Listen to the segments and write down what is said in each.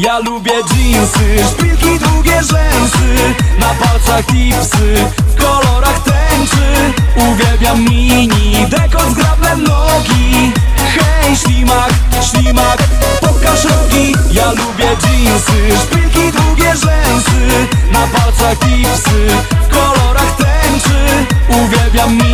Ja lubię jeansy, szpilki, długie rzęsy Na palcach tipsy, w kolorach tęczy. Uwielbiam mini, dekot, zgrabne nogi. Hej, ślimak, ślimak, pokaż rogi. Ja lubię jeansy, szpilki, długie rzęsy Na palcach tipsy, w kolorach tęczy. Uwielbiam mini,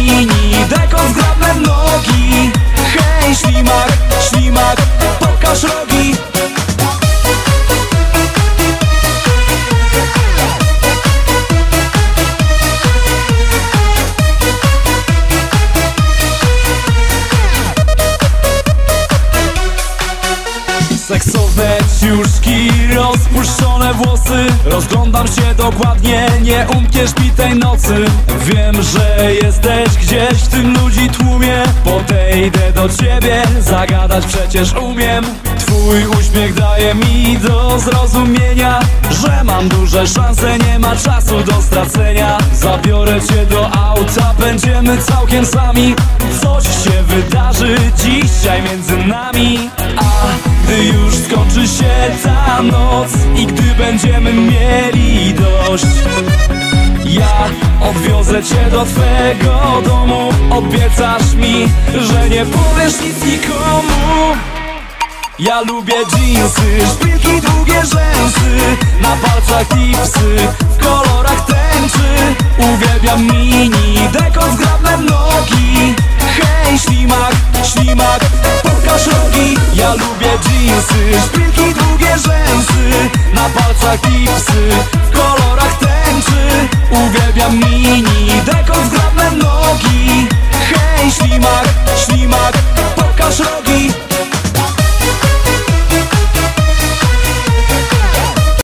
Seksowe ciuszki, rozpuszczone włosy. Rozglądam się dokładnie, nie umkniesz mi tej nocy. Wiem, że jesteś gdzieś w tym ludzi tłumie. Podejdę do ciebie, zagadać przecież umiem. Twój uśmiech daje mi do zrozumienia Że mam duże szanse, nie ma czasu do stracenia. Zabiorę cię do auta, będziemy całkiem sami. Coś się wydarzy dzisiaj między nami. A gdy już skończy się ta noc I gdy będziemy mieli dość Ja odwiozę cię do twego domu. Obiecasz mi, że nie powiesz nic nikomu. Ja lubię jeansy, szpilki, długie rzęsy. Na palcach tipsy, w kolorach tęczy. Uwielbiam mini, dekot, zgrabne nogi. Hej, ślimak, ślimak,